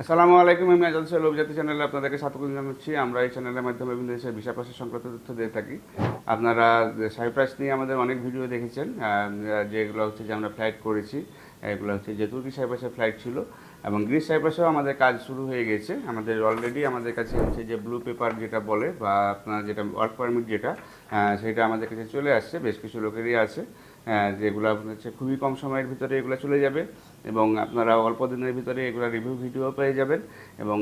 আসসালামু আলাইকুম, আমি আজাদ সাহেব লোকজাতি চ্যানেলে আপনাদেরকে স্বাগত জানাচ্ছি। আমরা এই চ্যানেলের মাধ্যমে বিভিন্ন দেশের ভিসা প্রসেস সংক্রান্ত তথ্য দিয়ে থাকি। আপনারা সাইপ্রাস নিয়ে আমাদের অনেক ভিডিও দেখেছেন যেগুলো হচ্ছে যে আমরা ফ্লাইট করেছি, এগুলো হচ্ছে যে তুর্কি সাইপ্রাসের ফ্লাইট ছিল এবং গ্রিস সাইপ্রাসেও আমাদের কাজ শুরু হয়ে গেছে। আমাদের অলরেডি আমাদের কাছে হচ্ছে যে ব্লু পেপার যেটা বলে বা আপনার যেটা ওয়ার্ক পারমিট যেটা সেটা আমাদের কাছে চলে আসছে, বেশ কিছু লোকেরই আছে। যেগুলো আপনার হচ্ছে খুবই কম সময়ের ভিতরে এগুলো চলে যাবে এবং আপনারা অল্প দিনের ভিতরে এগুলো রিভিউ ভিডিও পেয়ে যাবেন এবং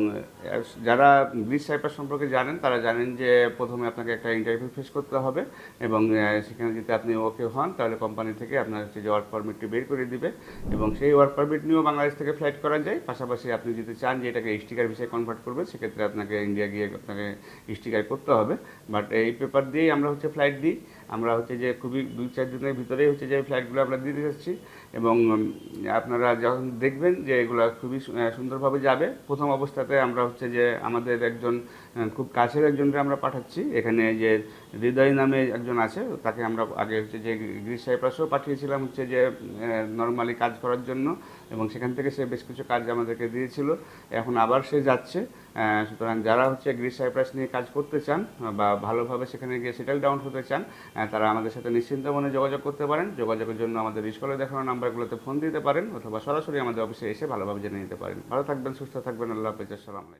যারা গ্রিস সাইপার সম্পর্কে জানেন তারা জানেন যে প্রথমে আপনাকে একটা ইন্টারভিউ ফেস করতে হবে এবং সেখানে যদি আপনি ওকে হন তাহলে কোম্পানি থেকে আপনার হচ্ছে যে ওয়ার্ক পারমিটটি বের করে দিবে এবং সেই ওয়ার্ক পারমিট নিয়েও বাংলাদেশ থেকে ফ্লাইট করা যায়। পাশাপাশি আপনি যদি চান যে এটাকে স্টিকার ভিসায় কনভার্ট করবেন, সেক্ষেত্রে আপনাকে ইন্ডিয়া গিয়ে আপনাকে স্টিকার করতে হবে। বাট এই পেপার দিয়েই আমরা হচ্ছে ফ্লাইট দিই। আমরা হচ্ছে যে খুবই দুই চার দিনের ভিতরেই হচ্ছে যে ফ্ল্যাটগুলো আমরা দিতে যাচ্ছি এবং আপনারা যখন দেখবেন যে এগুলো খুবই সুন্দরভাবে যাবে, প্রথম অবস্থাতে আমরা হচ্ছে যে আমাদের একজন খুব কাছের একজনকে আমরা পাঠাচ্ছি। এখানে যে হৃদয় নামে একজন আছে, তাকে আমরা আগে হচ্ছে যে গ্রিস সাইপ্রাসও পাঠিয়েছিলাম হচ্ছে যে নর্মালি কাজ করার জন্য এবং সেখান থেকে সে বেশ কিছু কাজ আমাদেরকে দিয়েছিল। এখন আবার সে যাচ্ছে সুতরাং যারা হচ্ছে গ্রিস সাইপ্রাস নিয়ে কাজ করতে চান বা ভালোভাবে সেখানে গিয়ে সেটেল ডাউন হতে চান তারা আমাদের সাথে নিশ্চিন্ত মনে যোগাযোগ করতে পারেন। যোগাযোগের জন্য আমাদের স্কুলে দেখানো নাম্বারগুলোতে ফোন দিতে পারেন অথবা সরাসরি আমাদের অফিসে এসে ভালোভাবে জেনে নিতে পারেন। ভালো থাকবেন, সুস্থ থাকবেন। আল্লাহ হাফিজ। আসসালামু আলাইকুম।